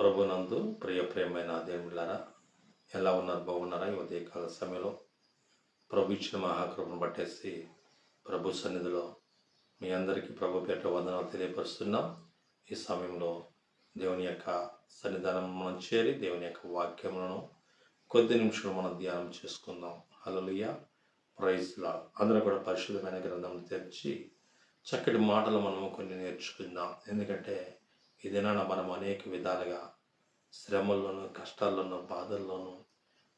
ప్రభునందు ప్రియ ప్రేమైన దేవుళ్ళారా ఎలా ఉన్నారు బాగున్నారా ఈ ఉదయకాల సమయంలో? ప్రభు ఇచ్చిన మహాకృపను పట్టేసి ప్రభు సన్నిధిలో మీ అందరికీ ప్రభు పేట వందనాలు తెలియపరుస్తున్నాం. ఈ సమయంలో దేవుని యొక్క సన్నిధానం మనం చేరి దేవుని యొక్క వాక్యములను కొద్ది నిమిషాలు మనం ధ్యానం చేసుకుందాం. హల్లెలూయ. ప్రైజ్లా అందరూ కూడా పరిశుద్ధమైన గ్రంథం తెరిచి చక్కటి మాటలు మనము కొన్ని నేర్చుకుందాం. ఎందుకంటే ఈ దినాన మనం అనేక విధాలుగా శ్రమల్లోనూ కష్టాల్లోనూ బాధల్లోనూ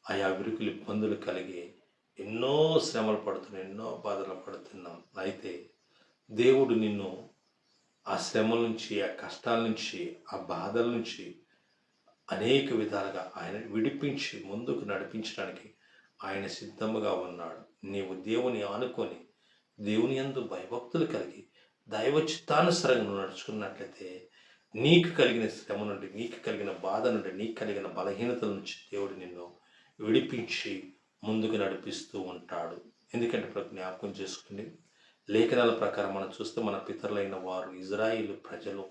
ఆయా విరుకులు ఇబ్బందులు కలిగి ఎన్నో శ్రమలు పడుతున్నాం ఎన్నో బాధలు పడుతున్నాం. అయితే దేవుడు నిన్ను ఆ శ్రమల నుంచి ఆ కష్టాల నుంచి ఆ బాధల నుంచి అనేక విధాలుగా ఆయన విడిపించి ముందుకు నడిపించడానికి ఆయన సిద్ధముగా ఉన్నాడు. నీవు దేవుని ఆనుకొని దేవుని యందు భయభక్తులు కలిగి దైవ చిత్తానుసరంగా నడుచుకున్నట్లయితే నీకు కలిగిన శ్రమ నుండి నీకు కలిగిన బాధ నుండి నీకు కలిగిన బలహీనతల నుంచి దేవుడు నిన్ను విడిపించి ముందుకు నడిపిస్తూ ఉంటాడు. ఎందుకంటే ఇప్పుడు జ్ఞాపకం చేసుకుని లేఖనాల ప్రకారం మనం చూస్తే మన పితరులైన వారు ఇజ్రాయిల్ ప్రజలు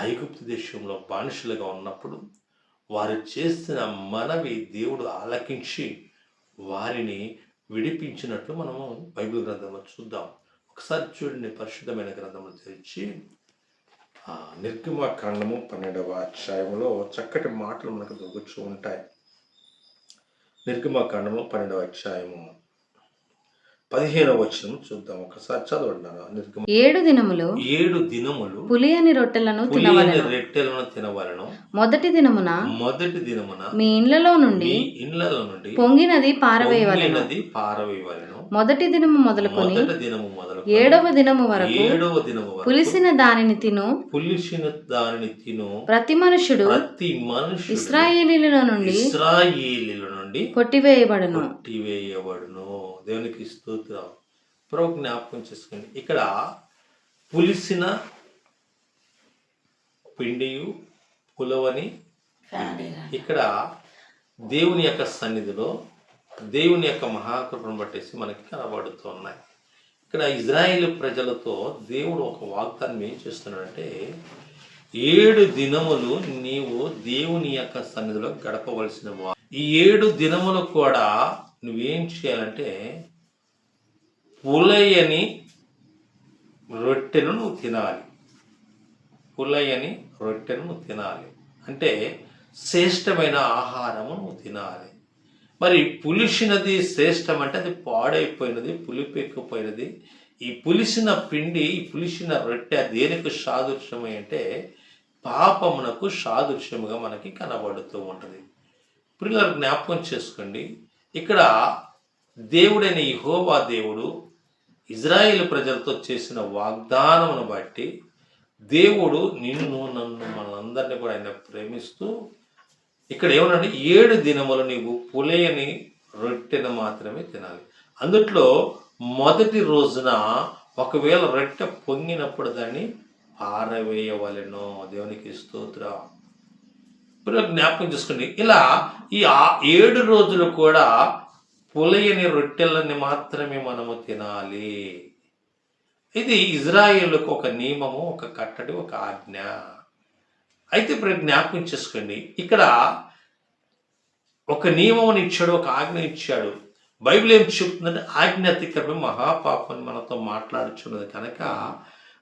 ఐగుప్తు దేశంలో బానిసలుగా ఉన్నప్పుడు వారు చేసిన మనవి దేవుడు ఆలకించి వారిని విడిపించినట్లు మనము బైబిల్ గ్రంథంలో చూద్దాం. ఒకసారి చూడండి పరిశుద్ధమైన గ్రంథంలో తెరిచి నిర్గమకాండము పన్నెండవ అధ్యాయంలో చక్కటి మాటలు మనకు దొరుకుతూ ఉంటాయి. నిర్గమకాండము పన్నెండవ అధ్యాయము. పదిహేనవ వచనం చూద్దాం. ఒకసారి చదవండి. ఏడు దినములు ఏడు దినములు పులియని రొట్టెలను తినవలెను. రెట్టెలను తినవలను. మొదటి దినమున మొదటి దినమున మీ ఇండ్లలో నుండి ఇండ్లలో నుండి పొంగినది పారవేయవలెను. మొదటి దినము మొదలుకొని దినము మొదలు ఏడవ దినము వరకు ఏడవ దినము పులిసిన దానిని తిను. పులిసిన దానిని తిను. ప్రతి మనుషుడు ప్రతి మనుషుడు ఇస్రాయేలీల నుండి ఇస్రాయేలీల నుండి కొట్టివేయబడును. కొట్టివేయబడును. దేవునికి స్తోత్రం ప్రభు జ్ఞాపకం చేసుకోండి. ఇక్కడ పులిసిన పిండియు పులవని ఇక్కడ దేవుని యొక్క సన్నిధిలో దేవుని యొక్క మహాకృపను బట్టేసి మనకి కనబడుతున్నాయి ఇక్కడ ఇజ్రాయేల్ ప్రజలతో దేవుడు ఒక వాగ్దానం ఏం చేస్తున్నాడంటే ఏడు దినములు నీవు దేవుని యొక్క సన్నిధిలో గడపవలసిన వా ఈ ఏడు దినములు కూడా నువ్వేం చేయాలంటే పులయని రొట్టెను నువ్వు తినాలి. పులయని రొట్టెను నువ్వు తినాలి. అంటే శ్రేష్టమైన ఆహారము నువ్వు తినాలి. మరి పులిసినది శ్రేష్టం అంటే అది పాడైపోయినది పులిపెక్కిపోయినది. ఈ పులిసిన పిండి ఈ పులిసిన రొట్టె దేనికి సాదృశ్యమై అంటే పాపమునకు సాదృశ్యముగా మనకి కనబడుతూ ఉంటుంది. పిల్లలు జ్ఞాపకం చేసుకోండి. ఇక్కడ దేవుడైన యహోవా దేవుడు ఇజ్రాయేల్ ప్రజలతో చేసిన వాగ్దానమును బట్టి దేవుడు నిన్ను నన్ను మనందరినీ కూడా ఆయన ప్రేమిస్తూ ఇక్కడ ఏమనంటే ఏడు దినములు నీవు పులేయని రొట్టెను మాత్రమే తినాలి. అందుట్లో మొదటి రోజున ఒకవేళ రొట్టె పొంగినప్పుడు దాన్ని పారవేయవలెను. దేవునికి స్తోత్రం. జ్ఞాపకం చేసుకోండి. ఇలా ఈ ఏడు రోజులు కూడా పులయని రొట్టెలని మాత్రమే మనము తినాలి. ఇది ఇజ్రాయేళ్ళకు ఒక నియమము ఒక కట్టడి ఒక ఆజ్ఞ. అయితే ఇప్పుడు జ్ఞాపకం చేసుకోండి. ఇక్కడ ఒక నియమం ఇచ్చాడు ఒక ఆజ్ఞ ఇచ్చాడు. బైబిల్ ఏం చెప్తుందంటే ఆజ్ఞ అతిక్రమం మహాపాపం మనతో మాట్లాడుచున్నది కనుక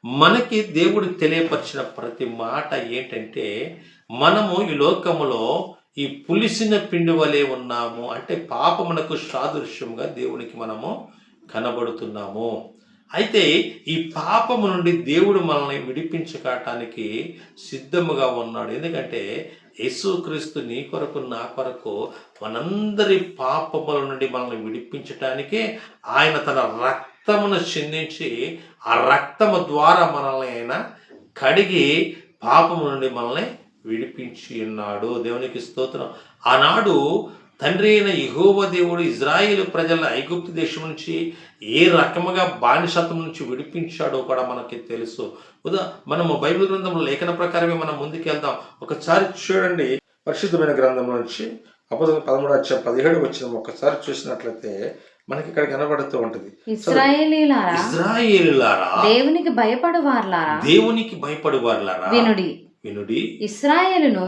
మనకి దేవుడు తెలియపరిచిన ప్రతి మాట ఏంటంటే మనము ఈ లోకములో ఈ పులిసిన పిండి వలె ఉన్నాము. అంటే పాపమునకు సాదృశ్యంగా దేవునికి మనము కనబడుతున్నాము. అయితే ఈ పాపము నుండి దేవుడు మనల్ని విడిపించుకోవటానికి సిద్ధముగా ఉన్నాడు. ఎందుకంటే యేసుక్రీస్తు నీ కొరకు నా కొరకు మనందరి పాపముల నుండి మనల్ని విడిపించటానికి ఆయన తన రక్తమును చిందించి ఆ రక్తము ద్వారా మనల్ని ఆయన కడిగి పాపము నుండి మనల్ని విడిపించి ఉన్నాడు. దేవునికి స్తోత్రం. ఆనాడు తండ్రి అయిన యెహోవా దేవుడు ఇజ్రాయేల్ ప్రజల ఐగుప్తు దేశం నుంచి ఏ రకముగా బానిసత్వం నుంచి విడిపించాడో కూడా మనకి తెలుసు. ఉదా మనము బైబిల్ గ్రంథంలో లేఖన ప్రకారమే మనం ముందుకెళ్దాం. ఒకసారి చూడండి పరిశుద్ధమైన గ్రంథం నుంచి అపోజిట్ పదమూడు వచ్చే పదిహేడు వచ్చిన ఒకసారి చూసినట్లయితే మనకి ఇక్కడ కనబడుతూ ఉంటది. ఇస్రాయేలీలారా ఇజ్రాయేలులారా? దేవునికి భయపడు వార్లారా దేవునికి భయపడు వారులారా వినుడి. వినుడి ఇస్రాయేలును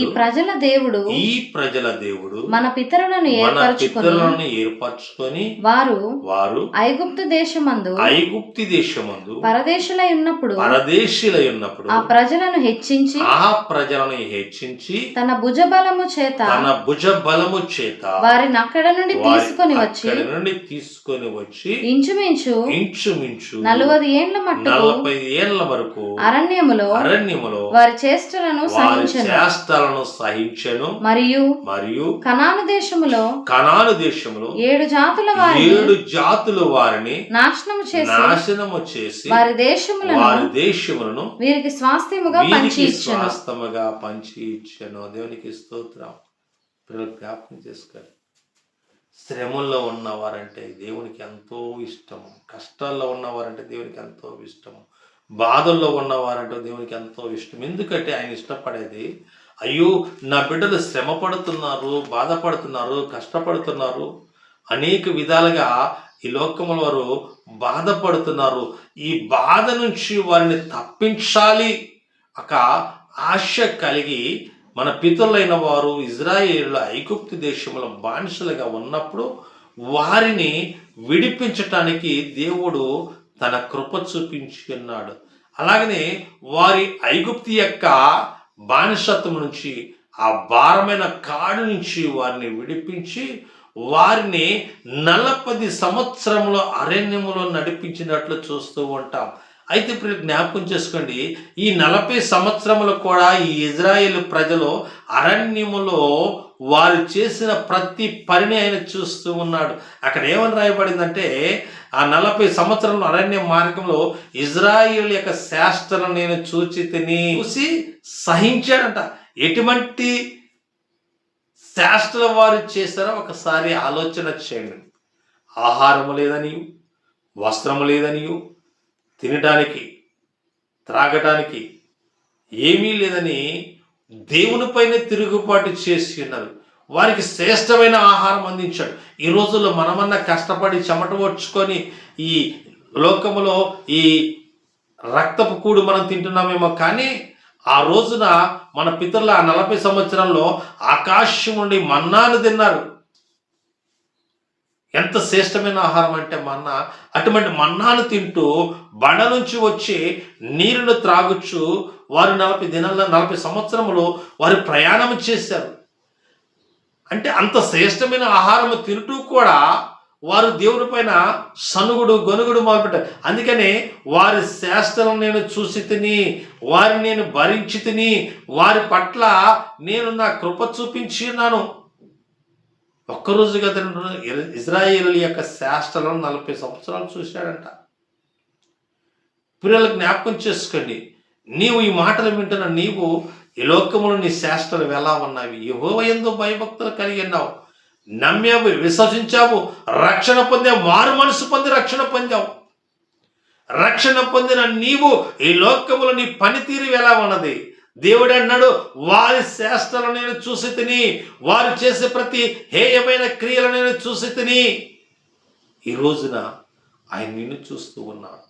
ఈ ప్రజల దేవుడు ఈ ప్రజల దేవుడు మన పితరులను ఏర్పరచుకొని ఏర్పరచుకొని వారు వారు ఐగుప్తు దేశమందు ఐగుప్తి దేశమందు పరదేశులై ఉన్నప్పుడు పరదేశీలై ఉన్నప్పుడు ఆ ప్రజలను హెచ్చించి ఆ ప్రజలను హెచ్చించి తన భుజబలము చేత తన భుజ బలము చేత వారిని అక్కడ నుండి తీసుకొని వచ్చి అక్కడి నుండి తీసుకొని వచ్చి ఇంచుమించు ఇంచుమించు నలువది ఏండ్ల మట్టుకు నలభై ఏళ్ళ వరకు అరణ్యములో అరణ్యములో వారి చేష్టలను వారి సహించను. చేష్టలను సహించెను. మరియు మరియు కనాను దేశములో కనాను దేశంలో ఏడు జాతుల వారిని ఏడు జాతులు వారిని నాశనము చేసి నాశనము చేసి వారి దేశములను వారి దేశములను వీరికి స్వాస్థ్యముగా పంచి ఇచ్చెను. స్వాస్థముగా పంచి ఇచ్చాను. దేవునికి స్తోత్రం. పిల్లలు జ్ఞాపకం చేసుకోండి. శ్రమల్లో ఉన్నవారంటే దేవునికి ఎంతో ఇష్టము. కష్టాల్లో ఉన్నవారంటే దేవునికి ఎంతో ఇష్టము. బాధల్లో ఉన్నవారంటే దేవునికి ఎంతో ఇష్టం. ఎందుకంటే ఆయన ఇష్టపడేది అయ్యో నా బిడ్డలు శ్రమ పడుతున్నారు బాధపడుతున్నారు కష్టపడుతున్నారు అనేక విధాలుగా ఈ లోకముల వారు బాధపడుతున్నారు. ఈ బాధ నుంచి వారిని తప్పించాలి ఒక ఆశ కలిగి మన పితరులైన వారు ఇజ్రాయేలు ఐగుప్తు దేశంలో బానిసలుగా ఉన్నప్పుడు వారిని విడిపించటానికి దేవుడు తన కృప చూపించి ఉన్నాడు అలాగనే వారి ఐగుప్తి యొక్క బానిసత్వం నుంచి ఆ భారమైన కాడు నుంచి వారిని విడిపించి వారిని నలపది సంవత్సరంలో అరణ్యములో నడిపించినట్లు చూస్తూ ఉంటాం. అయితే ఇప్పుడు జ్ఞాపకం చేసుకోండి ఈ నలభై సంవత్సరములు కూడా ఈ ఇజ్రాయేల్ ప్రజలు అరణ్యములో వారు చేసిన ప్రతి పనిని ఆయన చూస్తూ ఉన్నాడు. అక్కడ ఏమని రాయబడిందంటే ఆ నలభై సంవత్సరంలో అరణ్య మార్గంలో ఇజ్రాయిల్ యొక్క శాస్త్రం నేను చూచి తిని చూసి సహించాడంట. ఎటువంటి శాస్త్రం వారు చేశారో ఒకసారి ఆలోచన చేయండి. ఆహారము లేదని వస్త్రము లేదని తినడానికి త్రాగటానికి ఏమీ లేదని దేవునిపైనే తిరుగుబాటు చేసి ఉన్నారు. వారికి శ్రేష్టమైన ఆహారం అందించాడు. ఈ రోజుల్లో మనమన్నా కష్టపడి చెమట వచ్చుకొని ఈ లోకములో ఈ రక్తపు కూడు మనం తింటున్నామేమో కానీ ఆ రోజున మన పితరుల ఆ నలభై సంవత్సరంలో ఆకాశం నుండి మన్నాను తిన్నారు. ఎంత శ్రేష్టమైన ఆహారం అంటే మన్నా అటువంటి మన్నాను తింటూ బండ నుంచి వచ్చి నీరును త్రాగుచ్చు వారు నలభై దినాల నలభై సంవత్సరములు వారు ప్రయాణం చేశారు. అంటే అంత శ్రేష్టమైన ఆహారము తింటూ కూడా వారు దేవుని పైన సనుగుడు గొనుగుడు మొదలుపెట్టారు. అందుకనే వారి శాస్త్రం నేను చూసి తిని వారిని నేను భరించి తిని వారి పట్ల నేను నా కృప చూపించి ఉన్నాను. ఒక్కరోజుగా తింటున్న ఇజ్రాయేల్ యొక్క శాస్త్రాలను నలభై సంవత్సరాలు చూశాడంట. పిల్లలకు జ్ఞాపకం చేసుకోండి. నీవు ఈ మాటలు వింటున్న నీవు ఈ లోకములు నీ శాస్త్రాలు ఎలా ఉన్నవి? యహోవ ఎందు భయభక్తులు కలిగి ఉన్నావు. నమ్మావు విశ్వసించావు రక్షణ పొందావు మారు మనసు పొంది రక్షణ పొందావు. రక్షణ పొందిన నీవు ఈ లోకములో నీ పనితీరు ఎలా ఉన్నది? దేవుడు అన్నాడు వారి శాస్త్రాలను నేను చూసి తిని వారు చేసే ప్రతి హేయమైన క్రియలు నేను చూసి తిని. ఈ రోజున ఆయన నిన్ను చూస్తూ ఉన్నాడు.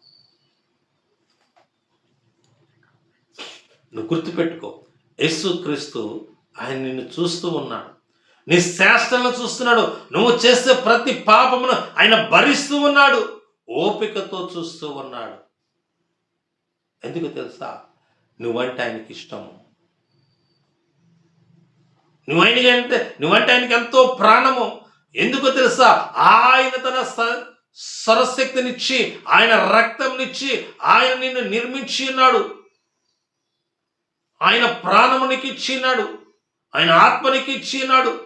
నువ్వు గుర్తుపెట్టుకో యేసుక్రీస్తు ఆయన నిన్ను చూస్తూ ఉన్నాడు. నీ శాస్త్రంలో చూస్తున్నాడు. నువ్వు చేసే ప్రతి పాపమును ఆయన భరిస్తూ ఉన్నాడు. ఓపికతో చూస్తూ ఉన్నాడు. ఎందుకు తెలుసా? నువ్వంటే ఆయనకి ఇష్టము. నువ్వైన అంటే నువ్వంటే ఆయనకి ఎంతో ప్రాణము. ఎందుకు తెలుసా? ఆయన తన స- సరశక్తినిచ్చి ఆయన రక్తంనిచ్చి ఆయన నిన్ను నిర్మించి ఉన్నాడు. ఆయన ప్రాణమునికి ఇచ్చినాడు. ఆయన ఆత్మనికి ఇచ్చినాడు.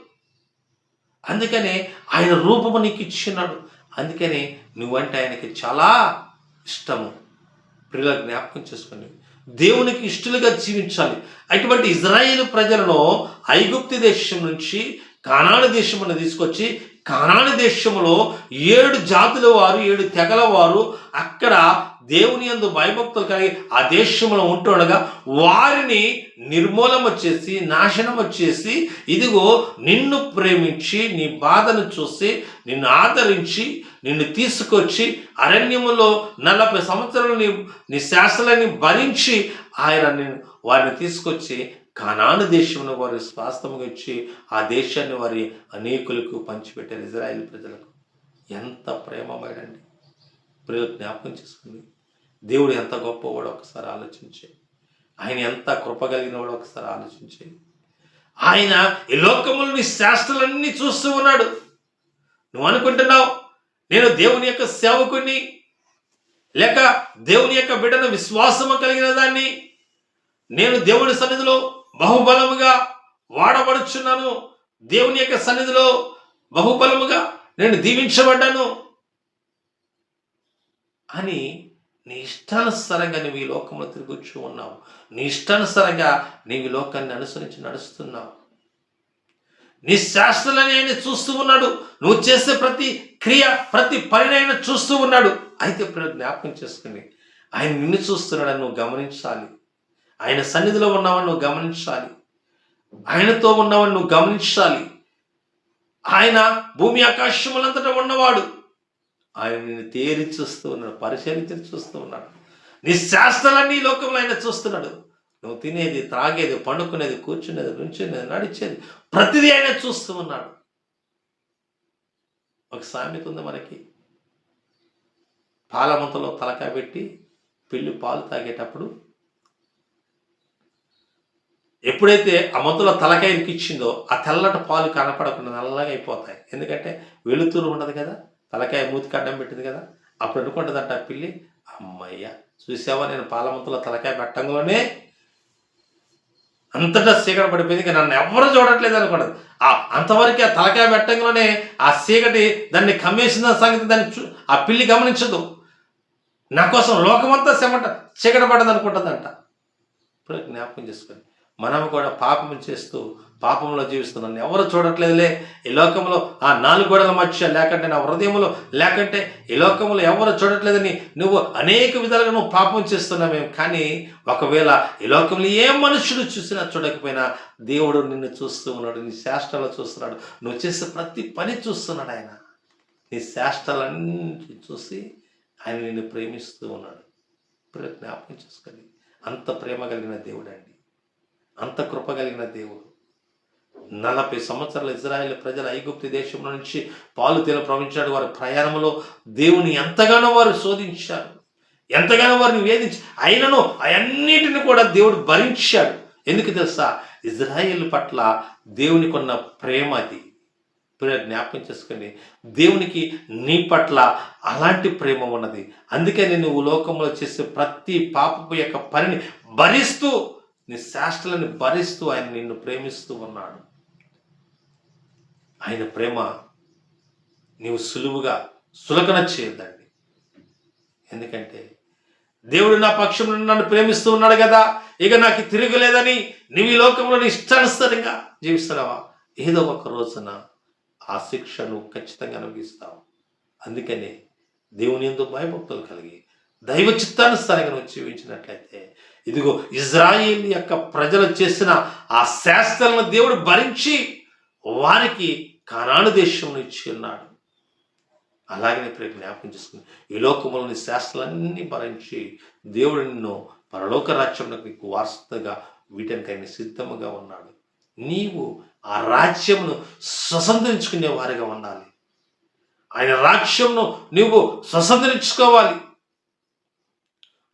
అందుకనే ఆయన రూపము నీకు ఇచ్చినాడు. అందుకనే నువ్వంటే ఆయనకి చాలా ఇష్టము. ప్రియుల జ్ఞాపకం చేసుకుని దేవునికి ఇష్టలుగా జీవించాలి. అటువంటి ఇజ్రాయేల్ ప్రజలను ఐగుప్తి దేశం నుంచి కానాడు దేశమును తీసుకొచ్చి కానాడు దేశంలో ఏడు జాతుల వారు ఏడు తెగల వారు అక్కడ దేవుని యందు భయభక్తులు కలిగి ఆ దేశంలో ఉంటుండగా వారిని నిర్మూలన చేసి నాశనం చేసి ఇదిగో నిన్ను ప్రేమించి నీ బాధను చూసి నిన్ను ఆదరించి నిన్ను తీసుకొచ్చి అరణ్యములో నలభై సంవత్సరాలు నీ నీ శాసనాన్ని భరించి ఆయన నేను వారిని తీసుకొచ్చి కనాను దేశంలో వారి స్వాస్థముగా ఇచ్చి ఆ దేశాన్ని వారి అనేకులకు పంచిపెట్టారు ఇజ్రాయెల్ ప్రజలకు. ఎంత ప్రేమమేడండి ప్రియులు జ్ఞాపకం చేసుకుంది దేవుడు ఎంత గొప్పవాడో ఒకసారి ఆలోచించే. ఆయన ఎంత కృప కలిగినవాడో ఒకసారి ఆలోచించే. ఆయన ఈ లోకములని శాస్త్రాలన్నీ చూస్తూ ఉన్నాడు. నువ్వు అనుకుంటున్నావు నేను దేవుని యొక్క సేవకుని లేక దేవుని యొక్క బిడ్డను విశ్వాసము కలిగిన దాన్ని నేను దేవుని సన్నిధిలో బహుబలముగా వాడబడుచున్నాను దేవుని యొక్క సన్నిధిలో బహుబలముగా నేను దీవించబడ్డాను అని నీ ఇష్టానుసారంగా నువ్వు ఈ లోకంలో తిరుగుచూ ఉన్నావు. నీ ఇష్టానుసారంగా నీవు ఈ లోకాన్ని అనుసరించి నడుస్తున్నావు. నీ శాస్త్రాలని ఆయన చూస్తూ ఉన్నాడు. నువ్వు చేసే ప్రతి క్రియ ప్రతి పనినైనా చూస్తూ ఉన్నాడు. అయితే ఇప్పుడు జ్ఞాపకం చేసుకుని ఆయన నిన్ను చూస్తున్నాడని నువ్వు గమనించాలి. ఆయన సన్నిధిలో ఉన్నావని నువ్వు గమనించాలి. ఆయనతో ఉన్నావని నువ్వు గమనించాలి. ఆయన భూమి ఆకాశములంతటా ఉన్నవాడు. ఆయన నిన్ను తేరి చూస్తూ ఉన్నాడు పరిశీలించి చూస్తూ ఉన్నాడు. నీ శాస్త్రాలన్నీ ఈ లోకంలో ఆయన చూస్తున్నాడు. నువ్వు తినేది త్రాగేది పండుకునేది కూర్చునేది నుంచునేది నడిచేది ప్రతిదీ ఆయన చూస్తూ ఉన్నాడు. ఒక సామెత ఉంది మనకి. పాలమంతలో తలకాయ పెట్టి పిల్లి పాలు తాగేటప్పుడు ఎప్పుడైతే ఆ మంతులో తలకాయ ఇరికిచ్చిందో ఆ తెల్లటి పాలు కనపడకుండా నల్లగా అయిపోతాయి. ఎందుకంటే వెలుతురు ఉండదు కదా? తలకాయ మూతికి అడ్డం పెట్టింది కదా అప్పుడు అనుకుంటుందంట ఆ పిల్లి అమ్మయ్య చూసావా నేను పాలమంతలో తలకాయ పెట్టంలోనే అంతటా చీకటి పడిపోయింది ఇంకా నన్ను ఎవరు చూడట్లేదు అనుకున్నది ఆ అంతవరకు ఆ తలకాయ పెట్టంగానే ఆ సీకటి దాన్ని కమ్మేసిన సంగతి దాన్ని చూ ఆ పిల్లి గమనించదు. నా కోసం లోకమంతా చెమట చీకటి పడదు అనుకుంటుందంట ఇప్పుడు జ్ఞాపకం చేసుకొని మనం కూడా పాపం చేస్తూ పాపంలో జీవిస్తున్నాను ఎవరు చూడట్లేదులే. ఈ లోకంలో ఆ నాలుగు గోడల మధ్య లేకంటే నా హృదయంలో లేకంటే ఈ లోకంలో ఎవరు చూడట్లేదని నువ్వు అనేక విధాలుగా నువ్వు పాపం చేస్తున్నావేం? కానీ ఒకవేళ ఈ లోకంలో ఏ మనుషుడు చూసినా చూడకపోయినా దేవుడు నిన్ను చూస్తూ ఉన్నాడు నీ శాస్త్రాలు చూస్తున్నాడు నువ్వు చేసే ప్రతి పని చూస్తున్నాడు ఆయన. నీ శాస్త్రాలన్నీ చూసి ఆయన నిన్ను ప్రేమిస్తూ ఉన్నాడు. జ్ఞాపకం చేసుకోండి. అంత ప్రేమ కలిగిన దేవుడు అండి. అంత కృప కలిగిన దేవుడు. నలభై సంవత్సరాల ఇజ్రాయేల్ ప్రజల ఐగుప్తి దేశంలో నుంచి పాలు తీర ప్రవహించాడు. వారి ప్రయాణంలో దేవుని ఎంతగానో వారు శోధించారు. ఎంతగానో వారిని వేధించి అయినను అవన్నిటిని కూడా దేవుడు భరించాడు. ఎందుకు తెలుసా? ఇజ్రాయేల్ పట్ల దేవునికి ఉన్న ప్రేమ అది. జ్ఞాపకం చేసుకుని దేవునికి నీ పట్ల అలాంటి ప్రేమ ఉన్నది. అందుకని నువ్వు లోకంలో చేసే ప్రతి పాపపు యొక్క పనిని భరిస్తూ నీ శాస్త్రలను భరిస్తూ ఆయన నిన్ను ప్రేమిస్తూ ఉన్నాడు. ఆయన ప్రేమ నీవు సులువుగా సులకన చేయొద్దండి. ఎందుకంటే దేవుడు నా పక్షంలో నన్ను ప్రేమిస్తూ ఉన్నాడు కదా ఇక నాకు తిరగలేదని నీవు ఈ లోకంలో ఇష్టానుసరంగా జీవిస్తున్నావా? ఏదో ఒక రోజున ఆ శిక్షను ఖచ్చితంగా అనుభవిస్తావు. అందుకనే దేవుని ఎందుకు భయభక్తులు కలిగి దైవ చిత్తానుసారంగా నువ్వు జీవించినట్లయితే ఇదిగో ఇజ్రాయిల్ యొక్క ప్రజలు చేసిన ఆ శాస్త్రాలను దేవుడు భరించి వారికి కనాను దేశంలో ఇచ్చి ఉన్నాడు. అలాగనే ఇప్పుడు జ్ఞాపకం చేసుకుని ఈ లోకములోని శాస్త్రాలన్నీ భరించి దేవుడు నిన్ను పరలోక రాజ్యంలో నీకు వారసతగా వీటనికైనా సిద్ధముగా ఉన్నాడు. నీవు ఆ రాజ్యమును స్వతంత్రించుకునే వారిగా ఉండాలి. ఆయన రాజ్యంను నువ్వు స్వతంత్రించుకోవాలి.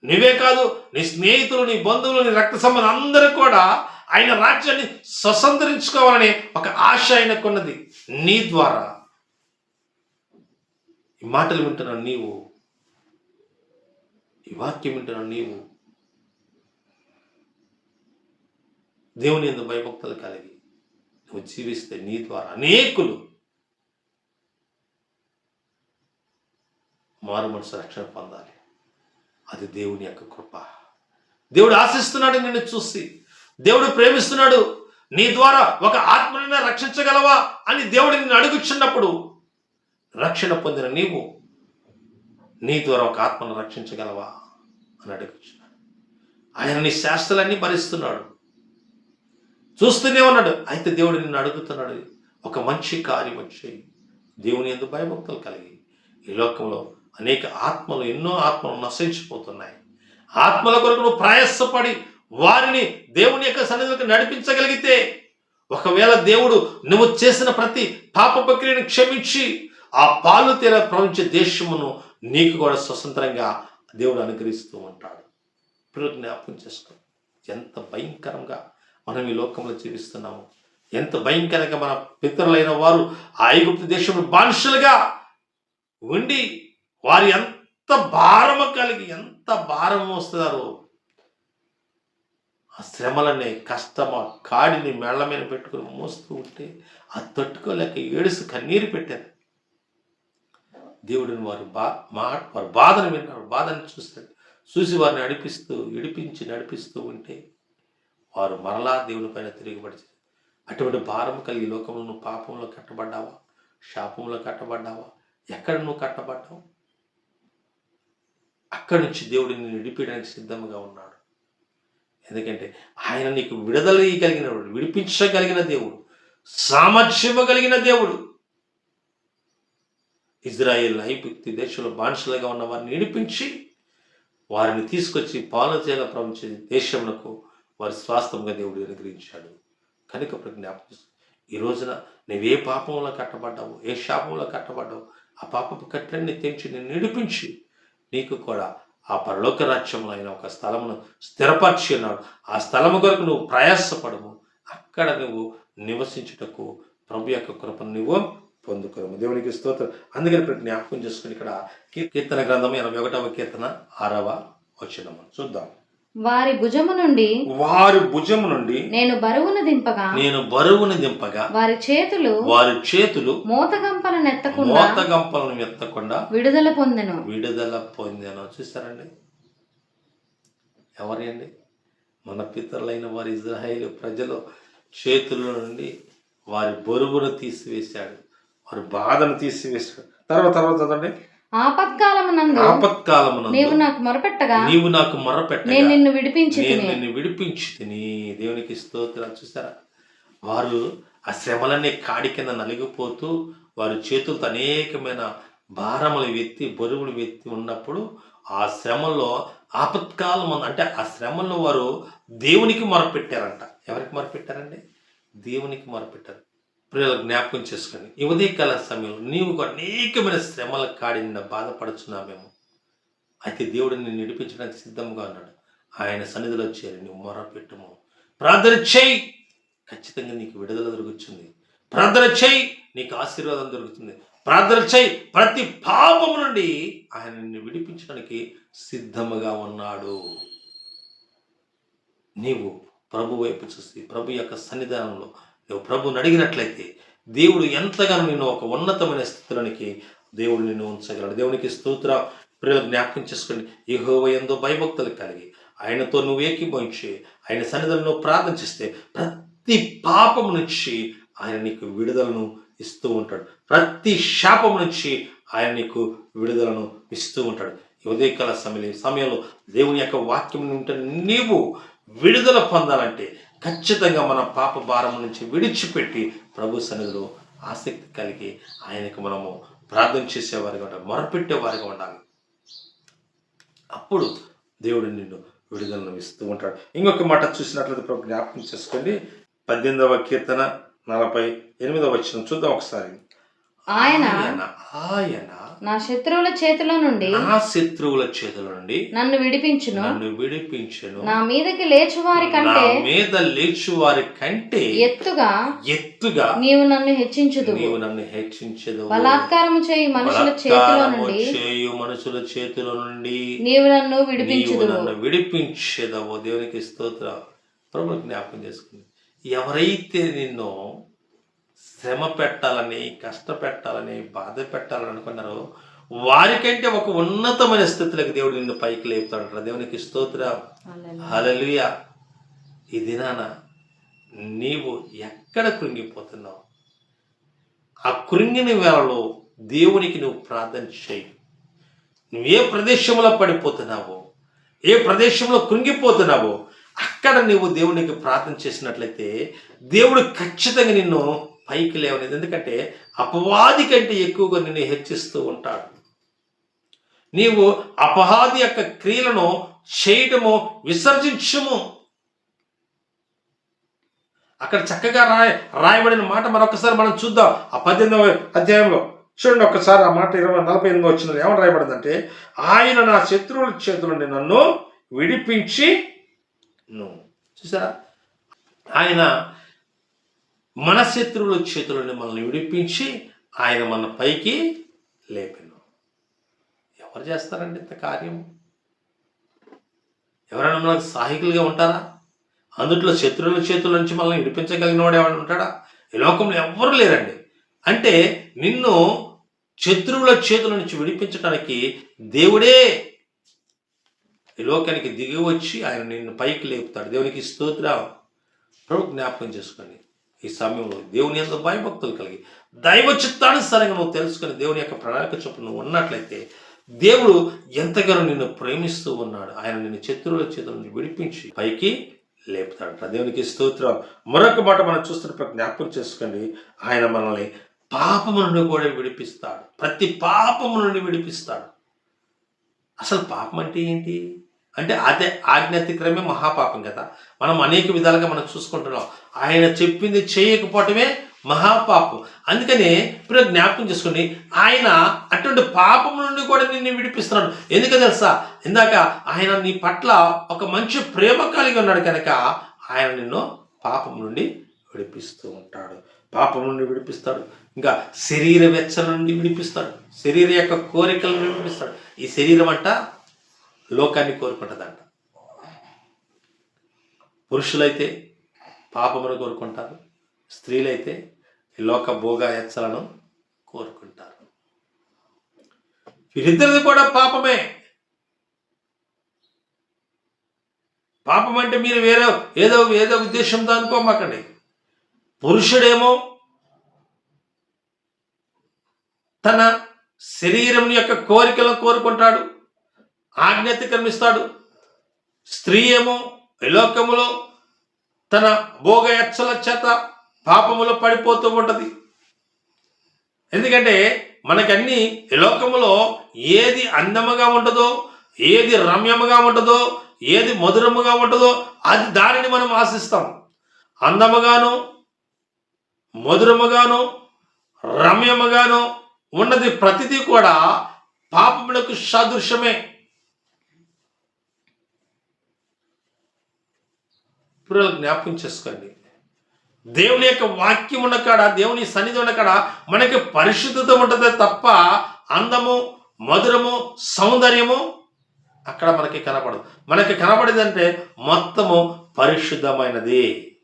నువ్వే కాదు నీ స్నేహితులు నీ బంధువులు నీ రక్త సంబంధం అందరూ కూడా ఆయన రాజ్యాన్ని స్వతంత్రించుకోవాలనే ఒక ఆశ ఆయనకున్నది నీ ద్వారా. ఈ మాటలు వింటున్న నీవు ఈ వాక్యం వింటున్న నీవు దేవుని ఎందు భయభక్తులు కలిగి నువ్వు జీవిస్తే నీ ద్వారా అనేకులు మారు మనసు రక్షణ పొందాలి. అది దేవుని యొక్క కృప. దేవుడు ఆశిస్తున్నాడు నిన్ను చూసి. దేవుడు ప్రేమిస్తున్నాడు. నీ ద్వారా ఒక ఆత్మనైనా రక్షించగలవా అని దేవుడు నిన్ను అడుగుచున్నప్పుడు రక్షణ పొందిన నీవు నీ ద్వారా ఒక ఆత్మను రక్షించగలవా అని అడుగుచున్నాడు. ఆయన నీ శాస్త్రాలన్నీ భరిస్తున్నాడు. చూస్తూనే ఉన్నాడు. అయితే దేవుడు నిన్ను అడుగుతున్నాడు. ఒక మంచి కార్యం చేయి. దేవుని ఎందుకు భయభక్తులు కలిగి. ఈ లోకంలో అనేక ఆత్మలు ఎన్నో ఆత్మలు నశించిపోతున్నాయి. ఆత్మల కొరకు నువ్వు ప్రయాసపడి వారిని దేవుని యొక్క సన్నిధిలోకి నడిపించగలిగితే ఒకవేళ దేవుడు నువ్వు చేసిన ప్రతి పాప ప్రక్రియను క్షమించి ఆ పాలు తీర ప్రపంచ దేశమును నీకు కూడా స్వతంత్రంగా దేవుడు అనుగ్రహిస్తూ ఉంటాడు. ఇప్పుడు జ్ఞాపకం చేసుకో. ఎంత భయంకరంగా మనం ఈ లోకంలో జీవిస్తున్నాము. ఎంత భయంకరంగా మన పితరులైన వారు ఆ ఐగుప్తు దేశంలో బానిసలుగా ఉండి వారు ఎంత భారము కలిగి ఎంత భారం మోస్తున్నారు ఆ శ్రమలనే కష్టమ కాడిని మెళ్ళ మీద పెట్టుకుని మోస్తూ ఉంటే ఆ తట్టుకోలేక ఏడుసు కన్నీరు పెట్టారు. దేవుడిని వారు బా మా వారి బాధను విన్నారు. బాధను చూస్తాడు చూసి వారిని నడిపిస్తూ ఇడిపించి నడిపిస్తూ ఉంటే వారు మరలా దేవుని పైన తిరిగిపడిచారు. అటువంటి భారం కలిగి లోకంలో నువ్వు పాపంలో కట్టబడ్డావా? శాపంలో కట్టబడ్డావా? ఎక్కడ నువ్వు కట్టబడ్డావు? అక్కడి నుంచి దేవుడు నిన్ను విడిపించడానికి సిద్ధంగా ఉన్నాడు. ఎందుకంటే ఆయన నీకు విడుదల కలిగిన విడిపించగలిగిన దేవుడు సామర్థ్యము కలిగిన దేవుడు. ఇజ్రాయేల్ ఐగుప్తి దేశంలో బానిసలుగా ఉన్న వారిని విడిపించి వారిని తీసుకొచ్చి పాలచేల ప్రపంచ దేశమునకు వారి స్వాస్థంగా దేవుడు అనుగ్రహించాడు. కనుక ప్రజ్ఞాపం ఈ రోజున నువ్వే పాపంలో కట్టబడ్డావు ఏ శాపంలో కట్టబడ్డావు ఆ పాపపు కట్టలన్నీ తెంచి నేను నిడిపించి నీకు కూడా ఆ పరలోక రాజ్యంలో అయిన ఒక స్థలమును స్థిరపరిచి ఉన్నాడు. ఆ స్థలము కొరకు నువ్వు ప్రయాసపడము. అక్కడ నువ్వు నివసించుటకు ప్రభు యొక్క కృపను నువ్వు పొందుకోము దేవునికి స్తోత్రం. అందుకని ఇప్పుడు జ్ఞాపకం చేసుకుని ఇక్కడ కీర్తన గ్రంథం ఎనభై ఒకటవ కీర్తన ఆరవ వచ్చినము చూద్దాం. వారి భుజము నుండి వారి భుజము నుండి నేను బరువును దింపగా నేను బరువుని దింపగా వారి చేతులు వారి చేతులు మోతగంపలను ఎత్తకుండా మోతగంపలను ఎత్తకుండా విడుదల పొందెను. విడుదల పొందాను. చూస్తారండి ఎవరి అండి? మన పితరులైన వారి ఇజ్రాయేల్ ప్రజలు చేతుల నుండి వారి బరువును తీసివేశాడు. వారి బాధను తీసివేశాడు. తర్వాత తర్వాత చదవండి. ఆపత్కాలమునందు ఆపత్కాలమునందు నీవు నాకు మొరపెట్టగా నీవు నాకు మొర్రపెట్టగా నేను నిన్ను విడిపించి నేను నిన్ను విడిపించి తిని దేవునికి స్తోత్రాలు. చూసారా? వారు ఆ శ్రమలన్నీ కాడి కింద నలిగిపోతూ వారి చేతులతో అనేకమైన భారములు ఎత్తి బరువులు ఎత్తి ఉన్నప్పుడు ఆ శ్రమలో ఆపత్కాలం. అంటే ఆ శ్రమలో వారు దేవునికి మొరపెట్టారంట. ఎవరికి మొరపెట్టారండి? దేవునికి మొరపెట్టారు. ప్రియుల జ్ఞాపకం చేసుకోండి. ఈ ఉదయకాల సమయంలో నీవు అనేకమైన శ్రమల కాడి నిండా బాధపడుచున్నామేమో అయితే దేవుడు నిన్ను నడిపించడానికి సిద్ధంగా ఉన్నాడు. ఆయన సన్నిధిలో చేరి నువ్వు మొర పెట్టుము ప్రార్థన చేయి. ఖచ్చితంగా నీకు విడుదల దొరుకుతుంది. ప్రార్థన చేయి. నీకు ఆశీర్వాదం దొరుకుతుంది. ప్రార్థన చేయి. ప్రతి పాపము నుండి ఆయన నిన్ను విడిపించడానికి సిద్ధముగా ఉన్నాడు. నీవు ప్రభు వైపు చూసి ప్రభు యొక్క సన్నిధానంలో నువ్వు ప్రభుని అడిగినట్లయితే దేవుడు ఎంతగానో నిన్ను ఒక ఉన్నతమైన స్థితిలోనికి దేవుడు నిన్ను ఉంచగలడు. దేవునికి స్తోత్ర ప్రియులు జ్ఞాపకం చేసుకోండి యహోవ ఎందో భయభక్తులు కలిగి ఆయనతో నువ్వు ఏకీభవించి ఆయన సన్నిధులను ప్రార్థన చేస్తే ప్రతి పాపము నుంచి ఆయన నీకు విడుదలను ఇస్తూ ఉంటాడు. ప్రతి శాపం నుంచి ఆయన నీకు విడుదలను ఇస్తూ ఉంటాడు. ఈ ఉదయకాల సమయంలో సమయంలో దేవుని యొక్క వాక్యం ఉంటే నీవు విడుదల పొందాలంటే ఖచ్చితంగా మన పాప భారం నుంచి విడిచిపెట్టి ప్రభు సన్నిధిలో ఆసక్తి కలిగి ఆయనకు మనము ప్రార్థన చేసేవారిగా ఉండాలి మొరపెట్టేవారిగా ఉండాలి. అప్పుడు దేవుడు నిన్ను విడుదలను ఇస్తూ ఉంటాడు. ఇంకొక మాట చూసినట్లయితే ప్రభు జ్ఞాపకం చేసుకోండి. పద్దెనిమిదవ కీర్తన నలభై ఎనిమిదవ వచ్చిన చూద్దాం ఒకసారి. ఆయన ఆయన ఆయన నా శత్రువుల చేతిలో నుండి నా శత్రువుల చేతుల నుండి నన్ను విడిపించును. నన్ను విడిపించను. నా మీదకి లేచు వారి కంటే మీద లేచు వారి కంటే ఎత్తుగా ఎత్తుగా నీవు నన్ను హెచ్చించుదు నీవు నన్ను హెచ్చించదు బలాత్కారము చేయి మనుషుల చేతిలో నుండి చేయు మనుషుల చేతిలో నుండి నీవు నన్ను విడిపించుదు నన్ను విడిపించేదవో. దేవునికి స్తోత్ర. ప్రభు జ్ఞాపకం చేసుకుంది. ఎవరైతే నిన్ను శ్రమ పెట్టాలని కష్టపెట్టాలని బాధ పెట్టాలని అనుకున్నారో. వారికంటే ఒక ఉన్నతమైన స్థితిలోకి దేవుడు నిన్ను పైకి లేపుతాడు దేవునికి స్తోత్ర. హల్లెలూయా. ఈ దినాన నీవు ఎక్కడ కృంగిపోతున్నావు? ఆ కృంగిన వేళలో దేవునికి నువ్వు ప్రార్థన చేయి. నువ్వు ఏ ప్రదేశంలో పడిపోతున్నావో ఏ ప్రదేశంలో కృంగిపోతున్నావో అక్కడ నువ్వు దేవునికి ప్రార్థన చేసినట్లయితే దేవుడు ఖచ్చితంగా నిన్ను పైకి లేవనేది ఎందుకంటే అపవాది కంటే ఎక్కువగా నిన్ను హెచ్చిస్తూ ఉంటాడు. నీవు అపవాది యొక్క క్రియలను చేయటము విసర్జించము అక్కడ చక్కగా రాయ రాయబడిన మాట మరొకసారి మనం చూద్దాం. ఆ పద్దెనిమిదవ అధ్యాయంలో. చూడండి ఒక్కసారి ఆ మాట ఇరవై నలభై ఎనిమిది వచ్చిన ఏమని రాయబడిందంటే ఆయన నా శత్రువుల చేతుల నుండి నన్ను విడిపించి నువ్వు చూసారా? ఆయన మన శత్రువుల చేతుల నుండి మనల్ని విడిపించి ఆయన మన పైకి లేపెను. ఎవరు చేస్తారండి ఇంత కార్యం? ఎవరైనా మనకు సాహికులుగా ఉంటారా? అందుట్లో శత్రువుల చేతుల నుంచి మనల్ని విడిపించగలిగిన వాడు ఎవరైనా ఉంటాడా? ఈ లోకంలో ఎవ్వరూ లేరండి. అంటే నిన్ను శత్రువుల చేతుల నుంచి విడిపించడానికి దేవుడే ఈ లోకానికి దిగి వచ్చి ఆయన నిన్ను పైకి లేపుతాడు. దేవునికి స్తోత్రం. ప్రభు జ్ఞాపకం చేసుకోండి. ఈ సమయంలో దేవుని ఎందు భయభక్తులు కలిగి దైవ చిత్తానుసారంగా నువ్వు తెలుసుకొని దేవుని యొక్క ప్రణాళిక చొప్పున నువ్వు ఉన్నట్లయితే దేవుడు ఎంతగానో నిన్ను ప్రేమిస్తూ ఉన్నాడు. ఆయన నిన్ను శత్రువుల చేతుల విడిపించి పైకి లేపుతాడు. దేవునికి స్తోత్రం. మరొక మాట మనం చూస్తున్నప్పుడు జ్ఞాపకం చేసుకోండి. ఆయన మనల్ని పాపము నుండి కూడా విడిపిస్తాడు. ప్రతి పాపము నుండి విడిపిస్తాడు. అసలు పాపం అంటే ఏంటి? అంటే అదే ఆజ్ఞాతిక్రమే మహాపాపం కదా. మనం అనేక విధాలుగా మనం చూసుకుంటున్నాం. ఆయన చెప్పింది చేయకపోవటమే మహాపాపం. అందుకనే ఇప్పుడు జ్ఞాపకం చేసుకోండి ఆయన అటువంటి పాపం నుండి కూడా నిన్ను విడిపిస్తున్నాడు. ఎందుకు తెలుసా? ఇందాక ఆయన నీ పట్ల ఒక మంచి ప్రేమ కలిగి ఉన్నాడు కనుక ఆయన నిన్ను పాపం నుండి విడిపిస్తూ ఉంటాడు. పాపం నుండి విడిపిస్తాడు. ఇంకా శరీర వెచ్చల నుండి విడిపిస్తాడు. శరీర యొక్క కోరికల నుండి విడిపిస్తాడు. ఈ శరీరం అంట లోకాన్ని కోరుకుంటుందంట. పురుషులైతే పాపమును కోరుకుంటారు. స్త్రీలైతే లోక భోగ కోరుకుంటారు. వీరిద్దరిది కూడా పాపమే. పాపం అంటే మీరు వేరే ఏదో ఏదో ఉద్దేశంతో అనుకోమాకండి. పురుషుడేమో తన శరీరం యొక్క కోరికలను కోరుకుంటాడు ఆజ్ఞాతిక్రమిస్తాడు. స్త్రీ ఏమో లోకములో తన భోగ యచ్చల చేత పాపములో పడిపోతూ ఉంటుంది. ఎందుకంటే మనకన్నీ లోకములో ఏది అందముగా ఉంటుందో ఏది రమ్యముగా ఉంటుందో ఏది మధురముగా ఉంటుందో అది దానిని మనం ఆశిస్తాం. అందముగాను మధురముగాను రమ్యముగాను ఉన్నది ప్రతిదీ కూడా పాపములకు సదృశ్యమే. పిల్లలు జ్ఞాపకం చేసుకోండి. దేవుని యొక్క వాక్యం ఉన్న కాడ దేవుని సన్నిధి ఉన్న కాడ మనకి పరిశుద్ధత ఉంటుంది తప్ప అందము మధురము సౌందర్యము అక్కడ మనకి కనపడదు. మనకి కనపడేదంటే మొత్తము పరిశుద్ధమైనది.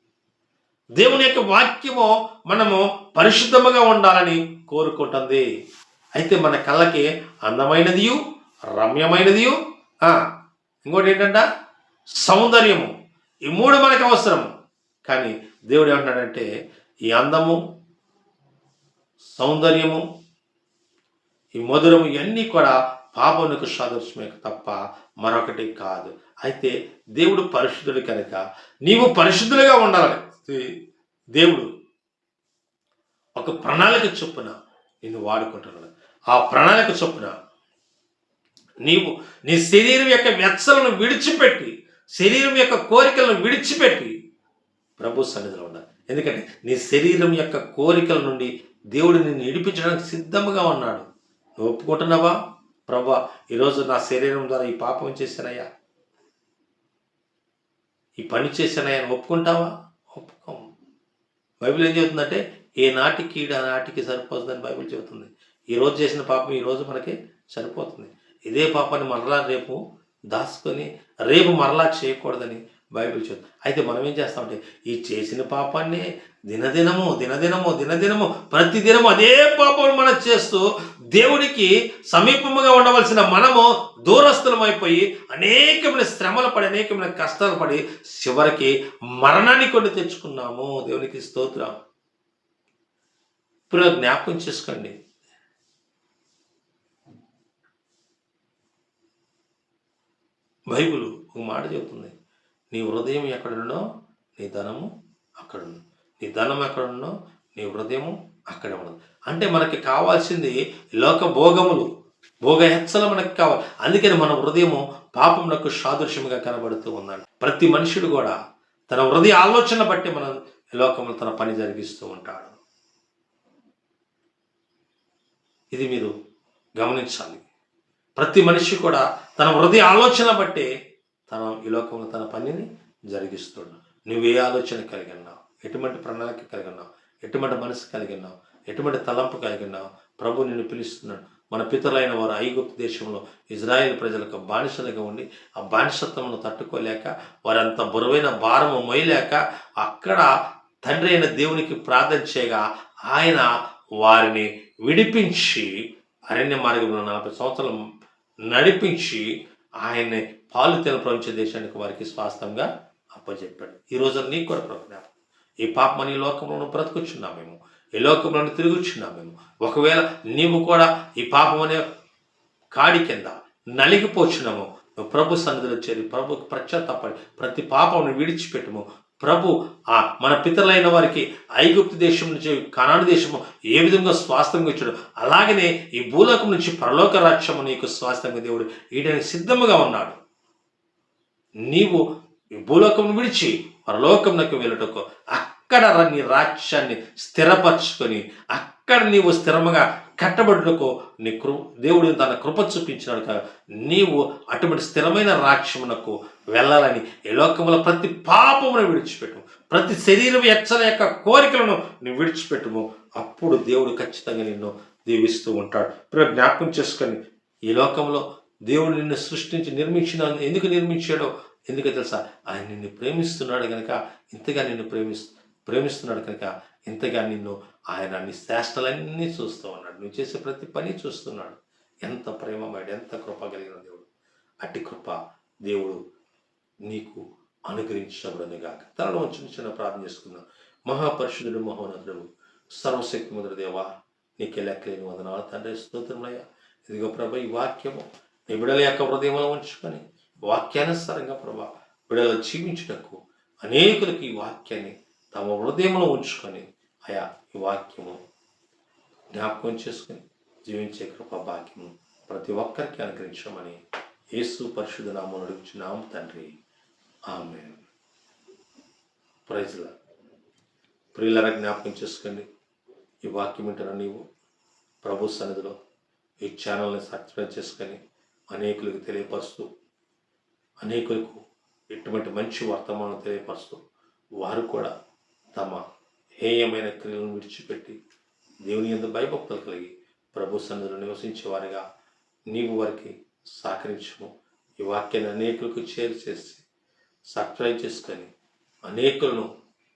దేవుని యొక్క వాక్యము మనము పరిశుద్ధముగా ఉండాలని కోరుకుంటుంది. అయితే మన కళ్ళకి అందమైనదియు రమ్యమైనదియు ఇంకోటి ఏంటంట? సౌందర్యము. ఈ మూడు మనకు అవసరం. కానీ దేవుడు ఏమంటున్నాడంటే ఈ అందము సౌందర్యము ఈ మధురము ఇవన్నీ కూడా పాపమునకు సాదృశ్యమే తప్ప మరొకటి కాదు. అయితే దేవుడు పరిశుద్ధుడు కనుక నీవు పరిశుద్ధులుగా ఉండాలి దేవుడు ఒక ప్రణాళిక చొప్పున నిన్ను వాడుకుంటున్నాడు. ఆ ప్రణాళిక చొప్పున నీవు నీ శరీరం యొక్క వెచ్చలను విడిచిపెట్టి శరీరం యొక్క కోరికలను విడిచిపెట్టి ప్రభు సన్నిధిలో ఉండాలి. ఎందుకంటే నీ శరీరం యొక్క కోరికల నుండి దేవుడు నిన్ను ఇడిపించడానికి సిద్ధంగా ఉన్నాడు. నువ్వు ఒప్పుకుంటున్నావా? ప్రభా ఈరోజు నా శరీరం ద్వారా ఈ పాపం చేశానయ్యా. ఈ పని చేశానయ్యా అని ఒప్పుకుంటావా? ఒప్పుకోం. బైబిల్ ఏం చెబుతుందంటే ఏ నాటికి ఈడ నాటికి సరిపోతుందని బైబిల్ చెబుతుంది. ఈరోజు చేసిన పాపం ఈరోజు మనకి సరిపోతుంది. ఇదే పాపాన్ని మరలా రేపు దాచుకొని రేపు మరలా చేయకూడదని బైబిల్ చెప్తుంది. అయితే మనం ఏం చేస్తామంటే ఈ చేసిన పాపాన్ని దినదినము దినదినము దినదినము ప్రతిదినము అదే పాపం మనం చేస్తూ దేవునికి సమీపముగా ఉండవలసిన మనము దూరస్థులమైపోయి అనేకమైన శ్రమలు పడి అనేకమైన కష్టాలు పడి చివరికి మరణాన్ని కొన్ని తెచ్చుకున్నాము. దేవునికి స్తోత్రం. ఇప్పుడు జ్ఞాపకం చేసుకోండి. బైబుల్ ఒక మాట చెబుతుంది. నీ హృదయం ఎక్కడున్నో నీ ధనము అక్కడ నీ ధనం ఎక్కడున్నో నీ హృదయము అక్కడే ఉండదు అంటే మనకి కావాల్సింది లోక భోగములు భోగ హెచ్చలు మనకి కావాలి. అందుకని మన హృదయము పాపమునకు సాదృశ్యముగా కనబడుతూ ఉన్నాడు ప్రతి మనుషుడు కూడా తన హృదయ ఆలోచన బట్టి మన లోకంలో తన పని జరిగిస్తూ ఉంటాడు. ఇది మీరు గమనించాలి. ప్రతి మనిషి కూడా తన హృదయ ఆలోచన బట్టి తన ఈ లోకంలో తన పనిని జరిగిస్తున్నాడు. నువ్వు ఏ ఆలోచన కలిగి ఉన్నావు ఎటువంటి ప్రణాళిక కలిగి ఉన్నావు ఎటువంటి మనసు కలిగి ఉన్నావు ఎటువంటి తలంపు కలిగి ఉన్నావు ప్రభు నిన్ను పిలుస్తున్నాడు. మన పితరులైన వారు ఐగుప్తు దేశంలో ఇజ్రాయెల్ ప్రజలకు బానిసలుగా ఉండి ఆ బానిసత్వమును తట్టుకోలేక వారంత బరువైన భారము మొయ్యలేక అక్కడ తండ్రి అయిన దేవునికి ప్రార్థన చేయగా ఆయన వారిని విడిపించి అరణ్య మార్గంలో నలభై సంవత్సరాలు నడిపించి ఆయన్ని పాలు తెల ప్రపంచ దేశానికి వారికి స్వాస్థంగా అప్పచెప్పాడు ఈ రోజు నీకు కూడా ప్రభుత్వం ఈ పాపమని ఈ లోకంలో బ్రతుకుచున్నాం మేము. ఈ లోకంలో తిరుగుచున్నాం మేము. ఒకవేళ నీవు కూడా ఈ పాపం అనే కాడి కింద నలిగిపోచున్నాము ప్రభు సన్నిధిలో చేరి ప్రభు ప్రత్యేతపడి ప్రతి పాపమును విడిచిపెట్టుము. ప్రభు ఆ మన పితరులైన వారికి ఐగుప్తు దేశం నుంచి కనాడు దేశము ఏ విధంగా స్వాస్థ్యంగా ఇచ్చాడు అలాగనే ఈ భూలోకం నుంచి పరలోక రాజ్యము నీకు స్వాస్థ్యంగా దేవుడు ఈయడానికి సిద్ధముగా ఉన్నాడు. నీవు ఈ భూలోకం విడిచి పరలోకంలోకి వెళ్ళటకు అక్కడ నీ రాజ్యాన్ని స్థిరపరచుకొని అక్కడ నీవు స్థిరముగా కట్టబడుటకు నీ కృ దేవుడు తన కృప చూపించినాడు. కదా నీవు అటువంటి స్థిరమైన రాజ్యమునకు వెళ్ళాలని ఈ ప్రతి పాపమును విడిచిపెట్టు ప్రతి శరీరం ఎచ్చల యొక్క కోరికలను నువ్వు విడిచిపెట్టుము. అప్పుడు దేవుడు ఖచ్చితంగా నిన్ను దీవిస్తూ ఉంటాడు. ఇప్పుడు జ్ఞాపకం చేసుకొని ఈ లోకంలో దేవుడు నిన్ను సృష్టించి నిర్మించిన ఎందుకు నిర్మించాడో ఎందుకు తెలుసా? ఆయన నిన్ను ప్రేమిస్తున్నాడు కనుక ఇంతగా నిన్ను ప్రేమిస్తు ప్రేమిస్తున్నాడు కనుక ఇంతగా నిన్ను ఆయన నీ శాస్త్రాలన్నీ చూస్తూ ఉన్నాడు. నువ్వు చేసే ప్రతి పని చూస్తున్నాడు. ఎంత ప్రేమమేడు ఎంత కృప కలిగిన దేవుడు. అట్టి కృప దేవుడు నీకు అనుగ్రహించబడనిగాక తనలో చిన్న చిన్న ప్రార్థన చేసుకుందాం. మహాపరిషుధుడు మహోన్నతుడు సర్వశక్తి ముద్ర దేవా నీకే లెక్కలేని వందనాలు తండ్రి స్తోత్రములయ్యా. ఇదిగో ప్రభ ఈ వాక్యము నీ బిడల యొక్క హృదయంలో ఉంచుకొని వాక్యానుసారంగా ప్రభా బిడల జీవించుటకు అనేకులకు ఈ వాక్యాన్ని తమ హృదయంలో ఉంచుకొని అయా ఈ వాక్యము జ్ఞాపకం చేసుకొని జీవించే కృప భాగ్యము ప్రతి ఒక్కరికి అనుగ్రహించమని యేసు పరిశుద్ధ నామం అడుగుచున్నాం తండ్రి. ఆమె ప్రైజ్లా. ప్రియులరా జ్ఞాపకం చేసుకోండి. ఈ వాక్యం వింటున్న నీవు ప్రభు సన్నిధిలో ఈ ఛానల్ని సబ్స్క్రైబ్ చేసుకొని అనేకులకు తెలియపరుస్తూ అనేకులకు ఎటువంటి మంచి వర్తమానం తెలియపరుస్తూ వారు కూడా తమ హేయమైన క్రియలను విడిచిపెట్టి దేవుని ఎందు భయభక్తులు కలిగి ప్రభు సన్నిధిలో నివసించేవారుగా నీవు వారికి సహకరించము. ఈ వాక్యాన్ని అనేకులకు చేరు చేసి సబ్స్క్రైబ్ చేసుకొని అనేకులను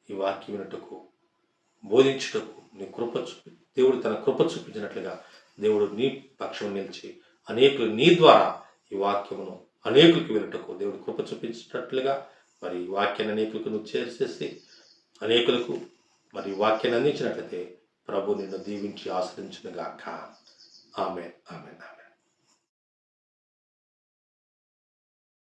ఈ వాక్యం వినటకు బోధించుటకు నీ కృప చూపి దేవుడు తన కృప చూపించినట్లుగా దేవుడు నీ పక్షం నిలిచి అనేకులు నీ ద్వారా ఈ వాక్యమును అనేకులకు వినటకు దేవుడు కృప చూపించినట్లుగా మరి ఈ వాక్యాన్ని అనేకులకు నువ్వు చేసేసి అనేకులకు మరి ఈ వాక్యాన్ని అందించినట్లయితే ప్రభు నిన్ను దీవించి ఆశ్రయించిన గాక ఆమె ఆమె